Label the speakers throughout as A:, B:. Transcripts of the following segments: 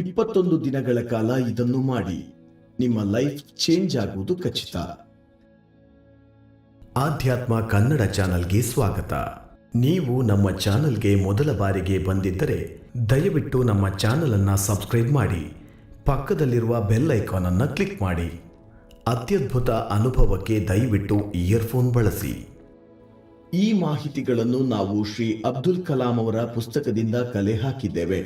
A: ಇಪ್ಪತ್ತೊಂದು ದಿನಗಳ ಕಾಲ ಇದನ್ನು ಮಾಡಿ. ನಿಮ್ಮ ಲೈಫ್ ಚೇಂಜ್ ಆಗುವುದು ಖಚಿತ. ಆಧ್ಯಾತ್ಮ ಕನ್ನಡ ಚಾನಲ್ಗೆ ಸ್ವಾಗತ. ನೀವು ನಮ್ಮ ಚಾನಲ್ಗೆ ಮೊದಲ ಬಾರಿಗೆ ಬಂದಿದ್ದರೆ ದಯವಿಟ್ಟು ನಮ್ಮ ಚಾನಲ್ ಅನ್ನ ಸಬ್ಸ್ಕ್ರೈಬ್ ಮಾಡಿ, ಪಕ್ಕದಲ್ಲಿರುವ ಬೆಲ್ ಐಕಾನ್ ಅನ್ನು ಕ್ಲಿಕ್ ಮಾಡಿ. ಅತ್ಯದ್ಭುತ ಅನುಭವಕ್ಕೆ ದಯವಿಟ್ಟು ಇಯರ್ಫೋನ್ ಬಳಸಿ. ಈ ಮಾಹಿತಿಗಳನ್ನು ನಾವು ಶ್ರೀ ಅಬ್ದುಲ್ ಕಲಾಂ ಅವರ ಪುಸ್ತಕದಿಂದ ಕಲೆ ಹಾಕಿದ್ದೇವೆ.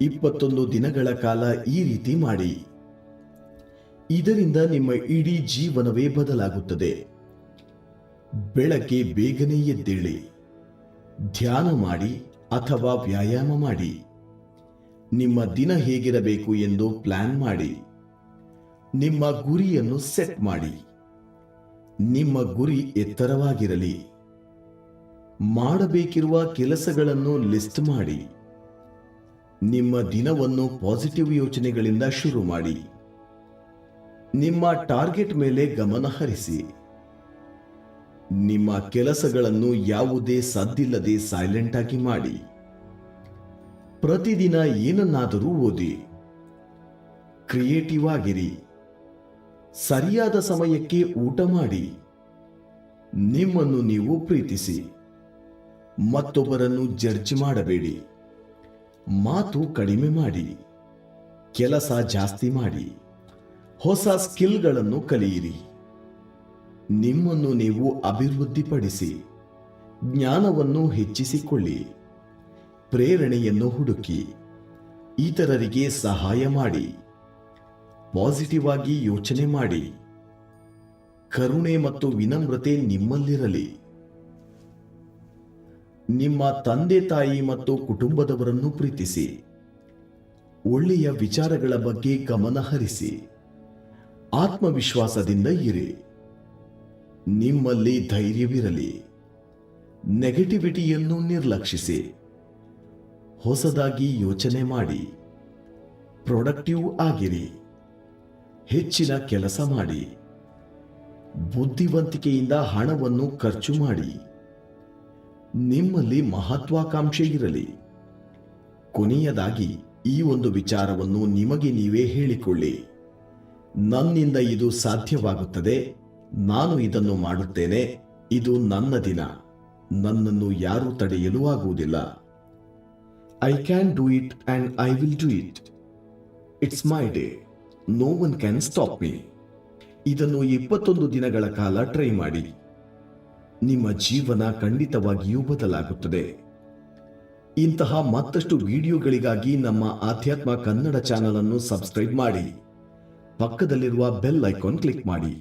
A: ಇಪ್ಪತ್ತೊಂದು ದಿನಗಳ ಕಾಲ ಈ ರೀತಿ ಮಾಡಿ. ಇದರಿಂದ ನಿಮ್ಮ ಇಡೀ ಜೀವನವೇ ಬದಲಾಗುತ್ತದೆ. ಬೆಳಗ್ಗೆ ಬೇಗನೆ ಎದ್ದೇಳಿ. ಧ್ಯಾನ ಮಾಡಿ ಅಥವಾ ವ್ಯಾಯಾಮ ಮಾಡಿ. ನಿಮ್ಮ ದಿನ ಹೇಗಿರಬೇಕು ಎಂದು ಪ್ಲಾನ್ ಮಾಡಿ. ನಿಮ್ಮ ಗುರಿಯನ್ನು ಸೆಟ್ ಮಾಡಿ. ನಿಮ್ಮ ಗುರಿ ಎತ್ತರವಾಗಿರಲಿ. ಮಾಡಬೇಕಿರುವ ಕೆಲಸಗಳನ್ನು ಲಿಸ್ಟ್ ಮಾಡಿ. ನಿಮ್ಮ ದಿನವನ್ನು ಪಾಸಿಟಿವ್ ಯೋಚನೆಗಳಿಂದ ಶುರು ಮಾಡಿ. ನಿಮ್ಮ ಟಾರ್ಗೆಟ್ ಮೇಲೆ ಗಮನ ಹರಿಸಿ. ನಿಮ್ಮ ಕೆಲಸಗಳನ್ನು ಯಾವುದೇ ಸದ್ದಿಲ್ಲದೆ ಸೈಲೆಂಟ್ ಆಗಿ ಮಾಡಿ. ಪ್ರತಿದಿನ ಏನನ್ನಾದರೂ ಓದಿ. ಕ್ರಿಯೇಟಿವ್ ಆಗಿರಿ. ಸರಿಯಾದ ಸಮಯಕ್ಕೆ ಊಟ ಮಾಡಿ. ನಿಮ್ಮನ್ನು ನೀವು ಪ್ರೀತಿಸಿ. ಮತ್ತೊಬ್ಬರನ್ನು ಜಡ್ಜ್ ಮಾಡಬೇಡಿ. ಮಾತು ಕಡಿಮೆ ಮಾಡಿ, ಕೆಲಸ ಜಾಸ್ತಿ ಮಾಡಿ, ಹೊಸ ಸ್ಕಿಲ್ಗಳನ್ನು ಕಲಿಯಿರಿ. ನಿಮ್ಮನ್ನು ನೀವು ಅಭಿವೃದ್ಧಿಪಡಿಸಿ, ಜ್ಞಾನವನ್ನು ಹೆಚ್ಚಿಸಿಕೊಳ್ಳಿ, ಪ್ರೇರಣೆಯನ್ನು ಹುಡುಕಿ, ಇತರರಿಗೆ ಸಹಾಯ ಮಾಡಿ, ಪಾಸಿಟಿವ್ ಆಗಿ ಯೋಚನೆ ಮಾಡಿ, ಕರುಣೆ ಮತ್ತು ವಿನಮ್ರತೆ ನಿಮ್ಮಲ್ಲಿರಲಿ. ನಿಮ್ಮ ತಂದೆ ತಾಯಿ ಮತ್ತು ಕುಟುಂಬದವರನ್ನು ಪ್ರೀತಿಸಿ. ಒಳ್ಳೆಯ ವಿಚಾರಗಳ ಬಗ್ಗೆ ಗಮನ ಹರಿಸಿ. ಆತ್ಮವಿಶ್ವಾಸದಿಂದ ಇರಿ. ನಿಮ್ಮಲ್ಲಿ ಧೈರ್ಯವಿರಲಿ. ನೆಗೆಟಿವಿಟಿಯನ್ನು ನಿರ್ಲಕ್ಷಿಸಿ. ಹೊಸದಾಗಿ ಯೋಚನೆ ಮಾಡಿ. ಪ್ರೊಡಕ್ಟಿವ್ ಆಗಿರಿ. ಹೆಚ್ಚಿನ ಕೆಲಸ ಮಾಡಿ. ಬುದ್ಧಿವಂತಿಕೆಯಿಂದ ಹಣವನ್ನು ಖರ್ಚು ಮಾಡಿ. ನಿಮ್ಮಲ್ಲಿ ಮಹತ್ವಾಕಾಂಕ್ಷೆ ಇರಲಿ. ಕೊನೆಯದಾಗಿ ಈ ಒಂದು ವಿಚಾರವನ್ನು ನಿಮಗೆ ನೀವೇ ಹೇಳಿಕೊಳ್ಳಿ. ನನ್ನಿಂದ ಇದು ಸಾಧ್ಯವಾಗುತ್ತದೆ. ನಾನು ಇದನ್ನು ಮಾಡುತ್ತೇನೆ. ಇದು ನನ್ನ ದಿನ. ನನ್ನನ್ನು ಯಾರೂ ತಡೆಯಲು ಆಗುವುದಿಲ್ಲ. I can do it and I will do it it's my day no one can stop me ಇದನ್ನು ಇಪ್ಪತ್ತೊಂದು ದಿನಗಳ ಕಾಲ ಟ್ರೈ ಮಾಡಿ. ನಿಮ್ಮ ಜೀವನ ಖಂಡಿತವಾಗಿಯೂ ಬದಲಾಗುತ್ತದೆ. ಇಂತಹ ಮತ್ತಷ್ಟು ವಿಡಿಯೋಗಳಿಗಾಗಿ ನಮ್ಮ ಆಧ್ಯಾತ್ಮ ಕನ್ನಡ ಚಾನಲ್ ಅನ್ನು ಸಬ್ಸ್ಕ್ರೈಬ್ ಮಾಡಿ. ಪಕ್ಕದಲ್ಲಿರುವ ಬೆಲ್ ಐಕಾನ್ ಕ್ಲಿಕ್ ಮಾಡಿ.